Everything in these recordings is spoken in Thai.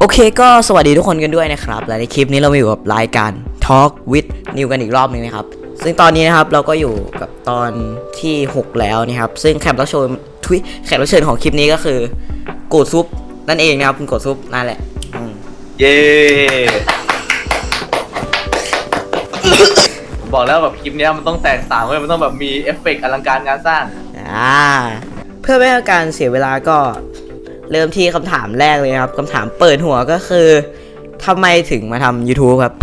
โอเคก็สวัสดีทุกคนกันด้วยนะครับ และในคลิปนี้เรามาอยู่กับรายการ Talk with New กันอีกรอบหนึงนะครับ ซึ่งตอนนี้นะครับเราก็อยู่กับตอนที่ 6 แล้วนะครับ ซึ่งแขกรับเชิญทุยแขกรับเชิญของคลิปนี้ก็คือโกดซุปนั่นเองนะครับคุณโกดซุปนั่นแหละอืมเย้ผมบอกแล้วแบบคลิปเนี้ยมันต้องแตกต่างเว้ยมันต้องแบบมีเอฟเฟกต์อลังการงานสร้าง อ่าเพื่อไม่ให้การเสียเวลาก็ เริ่มที่คำถามแรกเลยครับคำถามเปิดหัวก็คือทำไมถึงมาทำ YouTube ครับ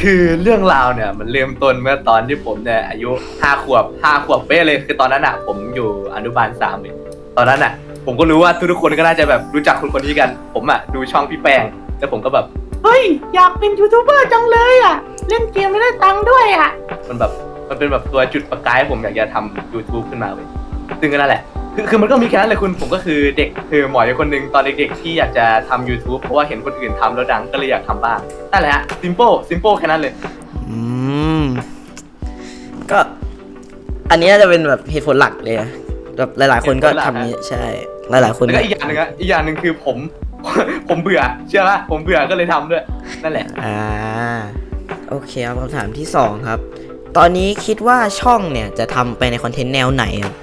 คือเรื่องราวเนี่ยมันเริ่มต้นเมื่อตอนที่ผมเนี่ยอายุห้าขวบห้าขวบเป๊ะเลยคือตอนนั้นอะ ผมอยู่อนุบาลสามเลยตอนนั้นอะ ผมก็รู้ว่าทุกๆคนก็น่าจะแบบรู้จักคนคนนี้กัน ผมอะดูช่องพี่แปงแล้วผมก็แบบเฮ้ยอยากเป็นยูทูบเบอร์จังเลยอะ เล่นเกมไม่ได้ตังค์ด้วยอะ มันแบบมันเป็นแบบตัวจุดประกายให้ผมอยากจะทำ YouTube ขึ้นมาเว้ยซึ่งก็นั่นแหละ คือคือมันก็มีแค่นั้นเลยคุณผมก็คือเด็กคือหมออยู่คนหนึ่งตอนเด็กๆที่อยากจะทำ YouTube เพราะว่าเห็นคนอื่นทำแล้วดังก็เลยอยากทำบ้างนั่นแหละฮะ simple simple แค่นั้นเลย อืม ก็ อันนี้น่าจะเป็นแบบเหตุผลหลักเลยนะแบบหลาย ๆ คนก็เหตุผลหลักทำนี้ใช่ หลาย ๆ คนแล้วก็อีกอย่างหนึ่งอะอีกอย่างหนึ่งคือผม ผมเบื่อเชื่อป่ะผมเบื่อก็เลยทำด้วย นั่นแหละ อ่า โอเคครับคำถามที่สองครับ ตอนนี้คิดว่าช่องเนี่ยจะทำไปในคอนเทนต์แนวไหนครับ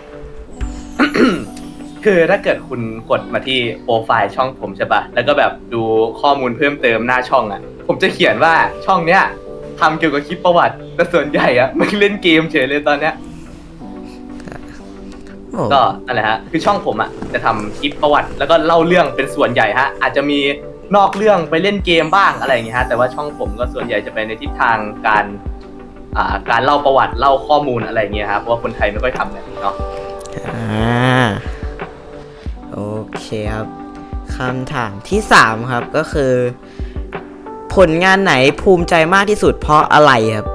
คือถ้าเกิดคุณกดมาที่โปรไฟล์ช่องผมใช่ปะแล้วก็แบบดูข้อมูลเพิ่มเติมหน้าช่องอะผมจะเขียนว่าช่องเนี้ยทำเกี่ยวกับคลิปประวัติ แต่ส่วนใหญ่อะไม่เล่นเกมเฉยเลยตอนเนี้ย โอ้ก็นั่นแหละฮะ คือช่องผมอะจะทำคลิปประวัติ แล้วก็เล่าเรื่องเป็นส่วนใหญ่ฮะ อาจจะมีนอกเรื่องไปเล่นเกมบ้างอะไรอย่างเงี้ยฮะ แต่ว่าช่องผมก็ส่วนใหญ่จะไปในทิศทางการ อ่า การเล่าประวัติเล่าข้อมูลอะไรอย่างเงี้ยครับเพราะว่าคนไทยไม่ค่อยทำกันเนาะ อ่าโอ เคครับคำถามที่สามครับก็คือ ผลงานไหนภูมิใจมากที่สุดเพราะอะไรครับ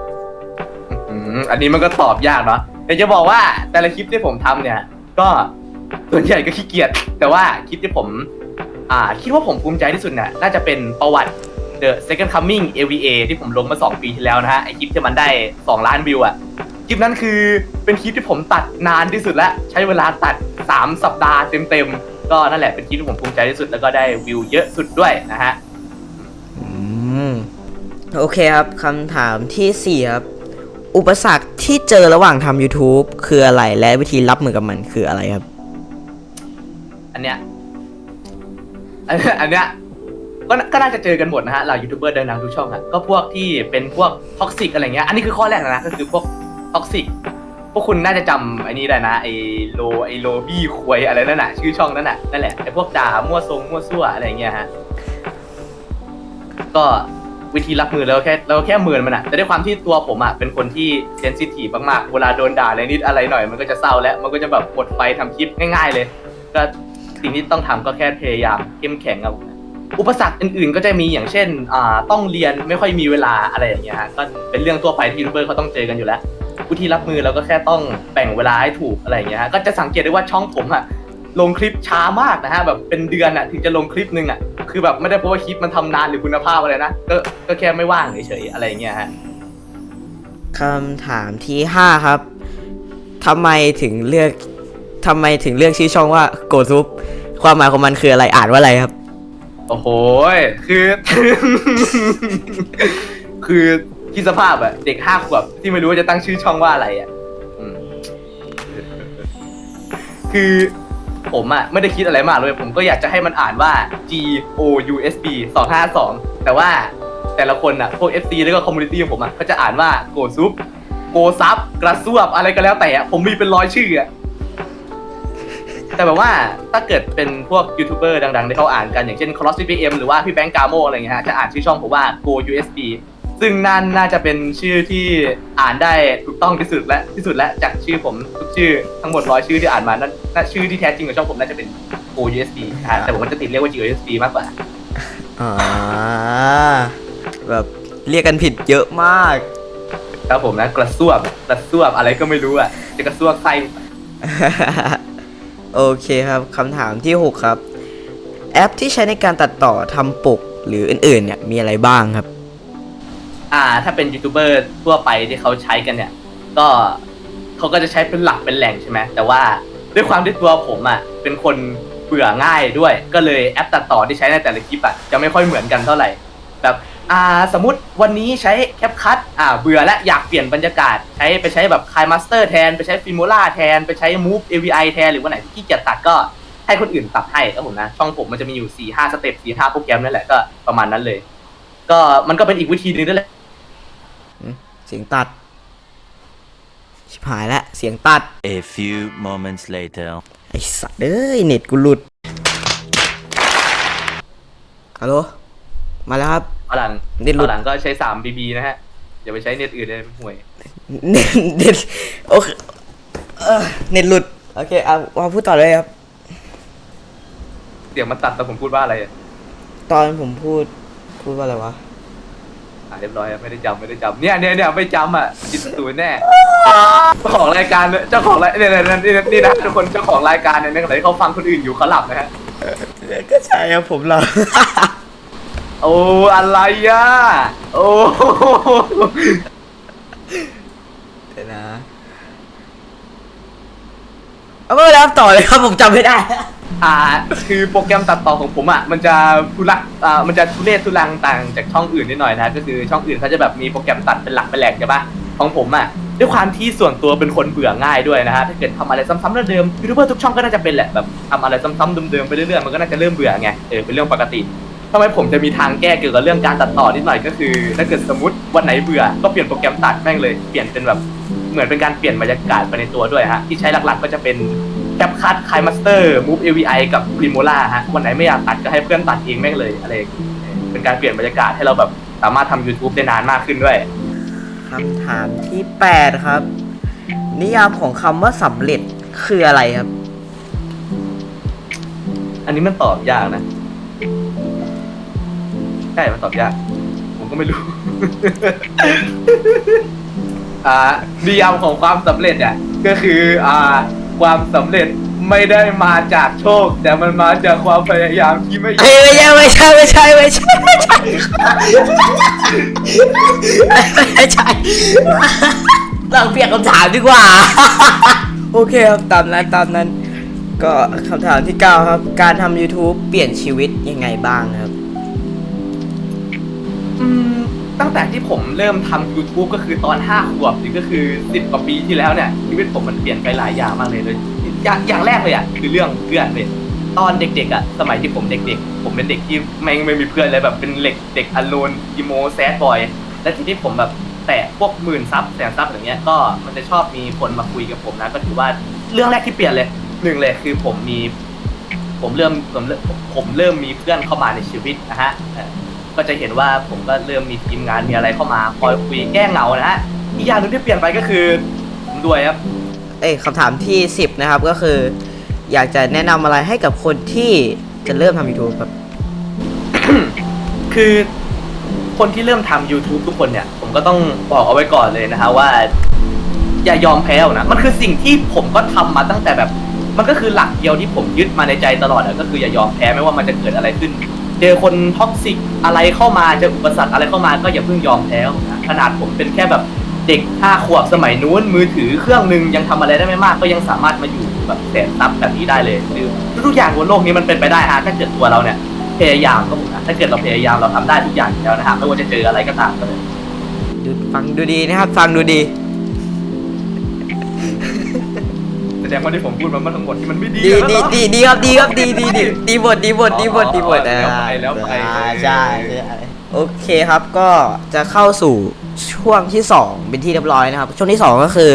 อืมอันนี้มันก็ตอบยากเนาะแต่จะบอกว่าแต่ละคลิปที่ผมทำเนี่ย ก็ส่วนใหญ่ก็ขี้เกียจแต่ว่าคลิปที่ผม อ่า คิดว่าผมภูมิใจที่สุดเนี่ยน่าจะเป็นประวัติ The Second Coming AVA ที่ผมลงมา 2 ปีที่แล้วนะฮะไอคลิปที่มันได้ 2 ล้านวิวอะคลิปนั้นคือเป็นคลิปที่ผมตัดนานที่สุดแล้วใช้เวลาตัด 3 สัปดาห์เต็มๆ ก็นั่นแหละเป็นคลิปที่ผมภูมิใจที่สุดแล้วก็ได้วิวเยอะสุดด้วยนะฮะอืมโอเคครับคำถามที่สี่ครับอุปสรรคที่เจอระหว่างทำ YouTube คืออะไรและวิธีรับมือกับมันคืออะไรครับ อันเนี้ยอันเนี้ยอันเนี้ยก็น่าก็น่าจะเจอกันหมดนะฮะเรายูทูบเบอร์ดังๆทุกช่องอะก็พวกที่เป็นพวกท็อกซิกอะไรเงี้ยอันนี้คือข้อแรกนะก็คือพวกท็อกซิก พวกคุณน่าจะจำไอ้นี้ได้นะไอ้โลไอ้โลบี้ควยอะไรนั่นน่ะชื่อช่องนั่นน่ะนั่นแหละไอ้พวกด่ามั่วทรงมั่วซั่วอะไรเงี้ยฮะก็วิธีรับมือเราแค่เราแค่เมินมันอะแต่ด้วยความที่ตัวผมอะเป็นคนที่เซนซิทีฟมากๆเวลาโดนด่าอะไรนิดอะไรหน่อยมันก็จะเศร้าแล้วมันก็จะแบบหมดไฟทำคลิปง่าย ๆ เลย ก็สิ่งที่ต้องทำก็แค่พยายามเข้มแข็งครับอุปสรรคอื่นๆ ก็จะมีอย่างเช่นอ่าต้องเรียนไม่ค่อยมีเวลาอะไรอย่างเงี้ยฮะก็เป็นเรื่องทั่วไปที่ยูทูบเบอร์เขาต้องเจอกันอยู่แล้ว วิธีรับมือเราก็แค่ต้องแบ่งเวลาให้ถูกอะไรอย่างเงี้ยฮะก็จะสังเกตได้ว่าช่องผมอะลงคลิปช้ามากนะฮะแบบเป็นเดือนอะถึงจะลงคลิปหนึ่งอะคือแบบไม่ได้เพราะว่าคลิปมันทำนานหรือคุณภาพอะไรนะก็ก็แค่ไม่ว่างเฉยๆอะไรอย่างเงี้ยฮะ คำถามที่ห้าครับทำไมถึงเลือกทำไมถึงเลือกชื่อช่องว่าโกซุปความหมายของมันคืออะไรอ่านว่าอะไรครับ โอ้โหยคือ คือ คิดสภาพอะเด็กห้าขวบที่ไม่รู้ว่าจะตั้งชื่อช่องว่าอะไรอะอืมคือผมอะไม่ได้คิดอะไรมากเลย ผมก็อยากจะให้มันอ่านว่า G O U S B 252 แต่ว่าแต่ละคนอะพวก FC แล้วก็คอมมูนิตี้ของผมอะก็จะอ่านว่าโกซุปโกซับกระซวบอะไรก็แล้วแต่อะผมมีเป็นร้อยชื่ออะแต่แบบว่าถ้าเกิดเป็นพวกยูทูบเบอร์ดังๆที่เขาอ่านกันอย่างเช่น Cross CPM หรือว่าพี่แบงค์กาโมอะไรเงี้ยฮะจะอ่านชื่อช่องผมว่า Go USB ซึ่งนั่นน่าจะเป็นชื่อที่อ่านได้ถูกต้องที่สุดและที่สุดและจากชื่อผมทุกชื่อทั้งหมดร้อยชื่อที่อ่านมานั่นน่าชื่อที่แท้จริงของช่องผมน่าจะเป็น Go USB อ่าแต่ผมก็จะติดเรียกว่า G USB มากกว่า อ่าแบบเรียกกันผิดเยอะมาก ครับผมนะกระซวบกระซวบอะไรก็ไม่รู้อะจะกระซวบไส้โอเคครับคำถามที่ 6 ครับ แอปที่ใช้ในการตัดต่อทำปกหรืออื่นๆเนี่ยมีอะไรบ้างครับ อ่า ถ้าเป็นยูทูบเบอร์ทั่วไปที่เขาใช้กันเนี่ย ก็เขาก็จะใช้เป็นหลักเป็นแหล่งใช่ไหมแต่ว่าด้วยความที่ตัวผมอะเป็นคนเบื่อง่ายด้วย ก็เลยแอปตัดต่อที่ใช้ในแต่ละคลิปอะจะไม่ค่อยเหมือนกันเท่าไหร่แบบอ่าสมมติวันนี้ใช้แคปคัตอ่าเบื่อและอยากเปลี่ยนบรรยากาศ ใช้ไปใช้แบบคายมาสเตอร์แทน ไปใช้ฟิโมล่าแทน ไปใช้ Move AVI แทน หรือวันไหนที่ขี้เกียจตัดก็ให้คนอื่นตัดให้ครับผมนะ ช่องผมมันจะมีอยู่4ี่ห้าสเต็ปสี่ห้าโปรแกรมนั่นแหละก็ประมาณนั้นเลย ก็มันก็เป็นอีกวิธีหนึงนั่นแหละ สียงตัด ชิบหายแล้วเสียงตัด A few moments later. ไอสัตว์เอ้ย เน็ตกูหลุด ฮัลโหล มาแล้วครับตอนหลังเน็ตหลุตอดนหลังก็ใช้3 BB นะฮะ อย่าไปใช้เน็ตอื่นเลยห่วย เน็ตเน็ตโอเคเออเน็ตหลุด โอเคเอาเอาพูดต่อเลยครับเดี๋ยวมันตัดแต่ผมพูดว่าอะไรอะตอนผมพูด พูดว่าอะไรวะอ่า เรียบร้อยอะไม่ได้จำไม่ได้จำเนี่ยเนี่ยเนี่ยไม่จำอะจิตสูญแน่เจ้าของรายการเจ้าของรายเนี่ยเนี่ยเนี่ยนี่นะทุกคนเจ้าของรายการเนี่ยในขณะที่เขาฟังคนอื่นอยู่เขาหลับนะฮะก็ใช่ครับผมเราโอ้อะไรอะโอ้เดี๋ยวนะเอาไม่เป็นไรครับต่อเลยครับผมจำไม่ได้ อ่า คือโปรแกรมตัดต่อของผมอะมันจะทุลักอ่ามันจะทุเรศทุลังต่างจากช่องอื่นนิดหน่อยนะก็คือช่องอื่นเขาจะแบบมีโปรแกรมตัดเป็นหลักเป็นแหล่งใช่ปะของผมอะด้วยความที่ส่วนตัวเป็นคนเบื่อง่ายด้วยนะฮะถ้าเกิดทำอะไรซ้ำๆเดิมๆยูทูบเบอร์ทุกช่องก็น่าจะเป็นแหละแบบทำอะไรซ้ำๆเดิมๆไปเรื่อยๆมันก็น่าจะเริ่มเบื่อไงเออเป็นเรื่องปกติทำไมผมจะมีทางแก้เกี่ยวกับเรื่องการตัดต่อนิดหน่อยก็คือ ถ้าเกิดสมมติวันไหนเบื่อก็เปลี่ยนโปรแกรมตัดแม่งเลยเปลี่ยนเป็นแบบเหมือนเป็นการเปลี่ยนบรรยากาศไปในตัวด้วยฮะที่ใช้หลักๆก็จะเป็น แคปคัทคายมาสเตอร์มูฟ AVI กับ Primola ฮะวันไหนไม่อยากตัดก็ให้เพื่อนตัดเองแม่งเลยอะไรอย่างเงี้ยเป็นการเปลี่ยนบรรยากาศให้เราแบบสามารถทำ YouTube ได้นานมากขึ้นด้วยคำถามที่ 8 ครับ นิยามของคำว่าสำเร็จคืออะไรครับ อันนี้มันตอบยากนะใช่มันตอบยาก ผมก็ไม่รู้ อ่านิยามของความสำเร็จอะก็คือ อ่า ความสำเร็จไม่ได้มาจากโชค แต่มันมาจากความพยายามที่ไม่หยุดเฮ้ยไม่ใช่ไม่ใช่ไม่ใช่ไม่ใช่ไม่ใช่เราเปลี่ยนคำถามดีกว่า โอเคครับตามนั้นตามนั้น ก็คำถามที่9ครับ การทำ YouTube เปลี่ยนชีวิตยังไงบ้างครับ ตั้งแต่ที่ผมเริ่มทำ YouTube ก็คือตอน 5 ขวบหรือก็คือ 10 กว่าปีที่แล้วเนี่ยชีวิตผมมันเปลี่ยนไปหลายอย่างมากเลยเลยอย่างอย่างแรกเลยอะคือเรื่องเพื่อนเลยตอนเด็กๆอะสมัยที่ผมเด็กๆ ผมเป็นเด็กที่ไม่ไม่มีเพื่อนเลยแบบเป็นเด็กเด็กอโลนอีโมแซดบอยและทีนี้ผมแบบแตะพวกหมื่นซับแสนซับอย่างเงี้ยก็มันจะชอบมีคนมาคุยกับผมนะก็ถือว่าเรื่องแรกที่เปลี่ยนเลยหนึ่งเลยคือผมมี ผมเริ่มผมเริ่มผมเริ่มมีเพื่อนเข้ามาในชีวิตนะฮะ ก็จะเห็นว่าผมก็เริ่มมีทีมงานมีอะไรเข้ามาคอยคุยแก้เหงานะฮะอีกอย่างหนึงที่เปลี่ยนไปก็คือผมด้วยครับ เอ้ยคำถามที่ 10 นะครับก็คือ อยากจะแนะนำอะไรให้กับคนที่จะเริ่มทำ YouTube ครับ คือคนที่เริ่มทำ YouTube ทุกคนเนี่ย ผมก็ต้องบอกเอาไว้ก่อนเลยนะฮะว่า อย่ายอมแพ้หรอกนะ มันคือสิ่งที่ผมก็ทำมาตั้งแต่แบบ มันก็คือหลักเดียวที่ผมยึดมาในใจตลอดอะก็คืออย่ายอมแพ้ไม่ว่ามันจะเกิดอะไรขึ้นเจอคนท็อกซิกอะไรเข้ามาเจออุปสรรคอะไรเข้ามาก็อย่าเพิ่งยอมแพ้นะขนาดผมเป็นแค่แบบเด็กห้าขวบสมัยนู้นมือถือเครื่องหนึ่งยังทำอะไรได้ไม่มากก็ยังสามารถมาอยู่แบบแสนซับแบบนี้ได้เลยคือทุกอย่างบนโลกนี้มันเป็นไปได้ฮะถ้าเกิดตัวเราเนี่ยพยายามก็ผมนะถ้าเกิดเราพยายามเราทำได้ทุกอย่างแล้วนะฮะไม่ว่าจะเจออะไรก็ตามก็เลยฟังดูดีนะครับ ฟังดูดี แสดงว่าที่ผมพูดมาเมื่อทั้งหมดที่มันไม่ดีดีแล้วดีเนอะดีดีครับดีครับดีดีดีดีบทดีบทดีบทดีบทอ๋อแล้วไปแล้วไป อ่าใช่ใช่โอเคครับก็จะเข้าสู่ช่วงที่สองเป็นที่เรียบร้อยนะครับ ช่วงที่สองก็คือ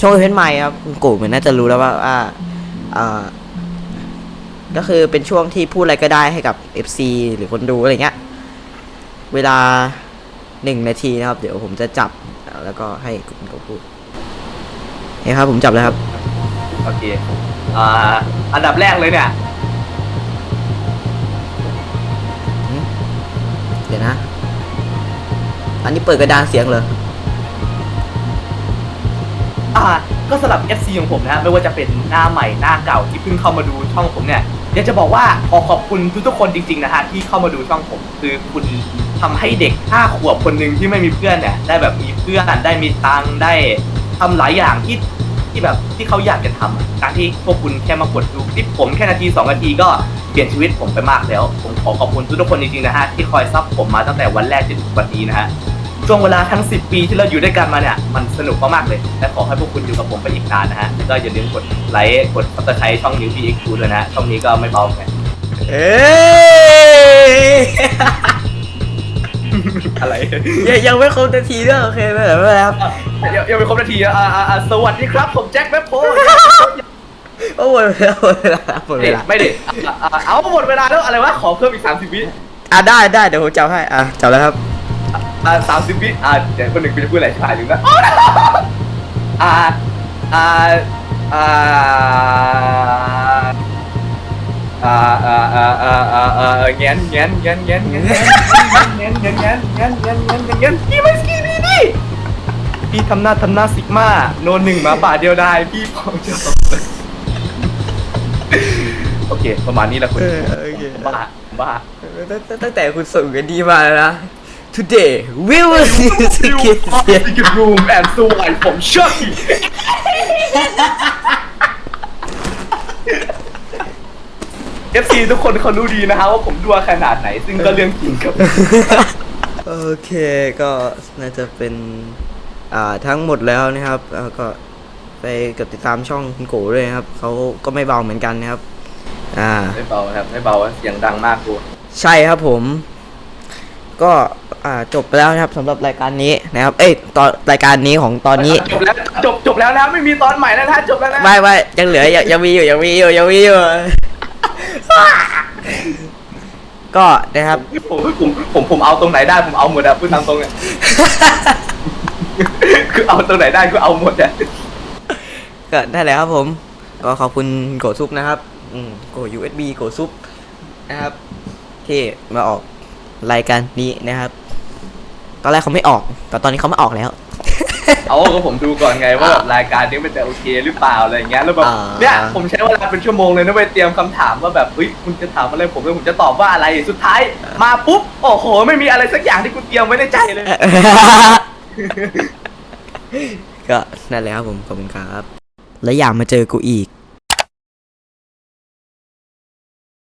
ช่วงเพนไมค์ครับคุณกูเหมือนน่าจะรู้แล้วว่าว่าอ่าก็คือเป็นช่วงที่พูดอะไรก็ได้ให้กับ FC หรือคนดูอะไรเงี้ยเวลาหนึ่งนาทีนะครับ เดี๋ยวผมจะจับแล้วก็ให้คุณกูพูดเฮ้ยครับผมจับแล้วครับ โอเคอ่าอันดับแรกเลยเนี่ยเดี๋ยวนะ อันนี้เปิดกระดานเสียงเลยอ่าก็สำหรับ FC ของผมนะฮะไม่ว่าจะเป็นหน้าใหม่หน้าเก่าที่เพิ่งเข้ามาดูช่องผมเนี่ยอยากจะบอกว่าขอขอบคุณทุกๆคนจริงๆนะฮะที่เข้ามาดูช่องผม คือคุณทำให้เด็กห้าขวบคนหนึ่งที่ไม่มีเพื่อนเนี่ยได้แบบมีเพื่อนได้มีตังค์ได้ทำหลายอย่างที่ ที่แบบที่เขาอยากจะทำอะการที่พวกคุณแค่มากดดูคลิปผมแค่นาทีสองนาทีก็เปลี่ยนชีวิตผมไปมากแล้ว ผมขอขอบคุณทุกๆคนจริงๆนะฮะที่คอยซับผมมาตั้งแต่วันแรกจนถึงวันนี้นะฮะช่วงเวลาทั้ง 10 ปีที่เราอยู่ด้วยกันมาเนี่ย มันสนุกมากๆเลย และขอให้พวกคุณอยู่กับผมไปอีกนานนะฮะแล้วก็อย่าลืมกดไลค์กดซับสไครต์ช่องนิวบีเอ็กซ์ด้วยนะฮะช่องนี้ก็ไม่เบาเหมือนกันเอ้ย อะไรยังยังไม่ครบนาทีด้วยโอเคไม่เป็นไรไม่เป็นไรครับเดี๋ยวยังไม่ครบนาทีอะอะอะอะสวัสดีครับ ผมแจ็คแมปโพโอ้หมดเวลาหมดเวลาหมดเวเด็ดลาไม่เด็ดอะอะเอาหมดเวลาแล้วอะไรวะขอเพิ่มอีก 30 วิอะได้ได้เดี๋ยวผมจับให้อะจับแล้วครับอะ30 วิอะเดี๋ยวคนหนึ่งกูจะพูดอะไรชิบหายลืมนะอะอะอะ อะอะอะอะอะอะเงี้ยนเงี้ยนเงี้ยนเงี้ยนเงี้ยนเงี้ยนเงี้ยนเงี้ยนเงี้ยนเงี้ยนเงี้ยนเงี้ยนเงี้ยนพี่ไม่สกีนี่ดิพี่ทำหน้าทำหน้าซิกมาโนหนึ่งมาบาทเดียวได้พี่พอจะโอเค ประมาณนี้แหละคุณเออโอเค บ้าบ้าตั้งตั้งตั้งแต่คุณส่งกันดีมาแล้วนะ today we will see the You kids are the room and so I from Chucky FC ทุกคนเขารู้ดีนะฮะว่าผมดัวขนาดไหน ซึ่งก็เรื่องจริงครับ โอเคก็น่าจะเป็นอ่าทั้งหมดแล้วนะครับแล้วก็ไปกดติดตามช่องคุณโกด้วยนะครับเขาก็ไม่เบาเหมือนกันนะครับ อ่า ไม่เบาครับไม่เบาเสียงดังมากกูใช่ครับผม ก็อ่าจบไปแล้วนะครับสำหรับรายการนี้นะครับ เอ้ยตอนรายการนี้ของตอนนี้จบแล้วจบจบแล้วนะไม่มีตอนใหม่แล้วนะจบแล้วนะ ไม่ไม่ยังเหลือยังยังมีอยู่ยังมีอยู่ยังมีอยู่ ก็นะครับ ผมผมผมผมเอาตรงไหนได้ผมเอาหมดอะพูดตามตรงเนี่ยคือเอาตรงไหนได้ก็เอาหมดอะก็ได้แล้วครับผม ก็ขอบคุณโกซุปนะครับ อืมโก USB โกซุปนะครับ ที่มาออกรายการนี้นะครับ ตอนแรกเขาไม่ออก แต่ตอนนี้เขามาออกแล้ว เอาก็ผมดูก่อนไงว่าแบบรายการนี้มันจะโอเคหรือเปล่าอะไรอย่างเงี้ยแล้วแบบอ่า เนี่ยผมใช้เวลาเป็นชั่วโมงเลยนะไปเตรียมคำถามว่าแบบเฮ้ยคุณจะถามอะไรผมแล้วผมจะตอบว่าอะไรสุดท้าย มาปุ๊บโอ้โห ไม่มีอะไรสักอย่างที่คุณเตรียมไว้ในใจเลย ก็นั่นแหละครับผมขอบคุณครับ แล้วอยากมาเจอกูอีก